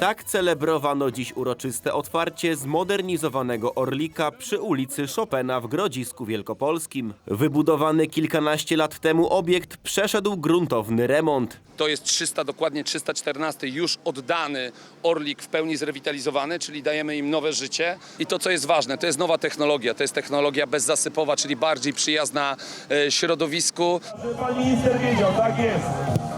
Tak celebrowano dziś uroczyste otwarcie zmodernizowanego Orlika przy ulicy Chopina w Grodzisku Wielkopolskim. Wybudowany kilkanaście lat temu obiekt przeszedł gruntowny remont. To jest 300, dokładnie 314 już oddany Orlik w pełni zrewitalizowany, czyli dajemy im nowe życie. I to, co jest ważne, to jest nowa technologia. To jest technologia bezzasypowa, czyli bardziej przyjazna e, środowisku. Pan minister wiedział, tak jest.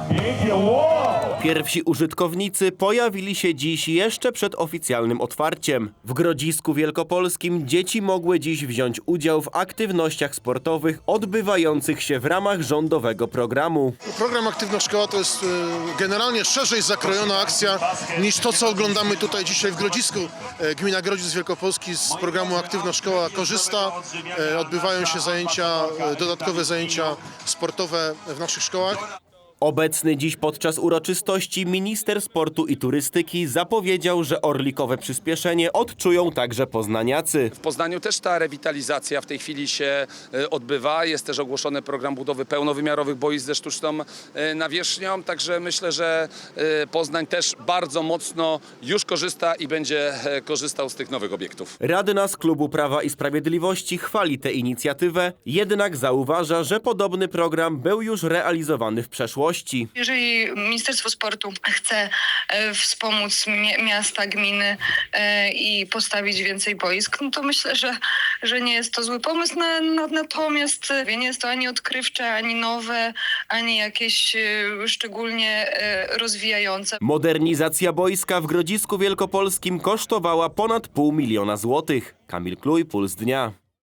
Pierwsi użytkownicy pojawili się dziś jeszcze przed oficjalnym otwarciem. W Grodzisku Wielkopolskim dzieci mogły dziś wziąć udział w aktywnościach sportowych odbywających się w ramach rządowego programu. Program Aktywna Szkoła to jest e, generalnie szerzej zakrojona akcja niż to, co oglądamy tutaj dzisiaj w Grodzisku. E, Gmina Grodzisk Wielkopolski z programu Aktywna Szkoła korzysta. E, Odbywają się zajęcia, e, dodatkowe zajęcia sportowe w naszych szkołach. Obecny dziś podczas uroczystości minister sportu i turystyki zapowiedział, że orlikowe przyspieszenie odczują także poznaniacy. W Poznaniu też ta rewitalizacja w tej chwili się e, odbywa. Jest też ogłoszony program budowy pełnowymiarowych boisk ze sztuczną e, nawierzchnią, także myślę, że e, Poznań też bardzo mocno już korzysta i będzie korzystał z tych nowych obiektów. Radna z Klubu Prawa i Sprawiedliwości chwali tę inicjatywę, jednak zauważa, że podobny program był już realizowany w przeszłości. Jeżeli Ministerstwo Sportu chce e, wspomóc mi- miasta, gminy e, i postawić więcej boisk, no to myślę, że, że nie jest to zły pomysł. Na, na, natomiast e, nie jest to ani odkrywcze, ani nowe, ani jakieś szczególnie rozwijające. Modernizacja boiska w Grodzisku Wielkopolskim kosztowała ponad pół miliona złotych. Kamil Kluj, Puls Dnia.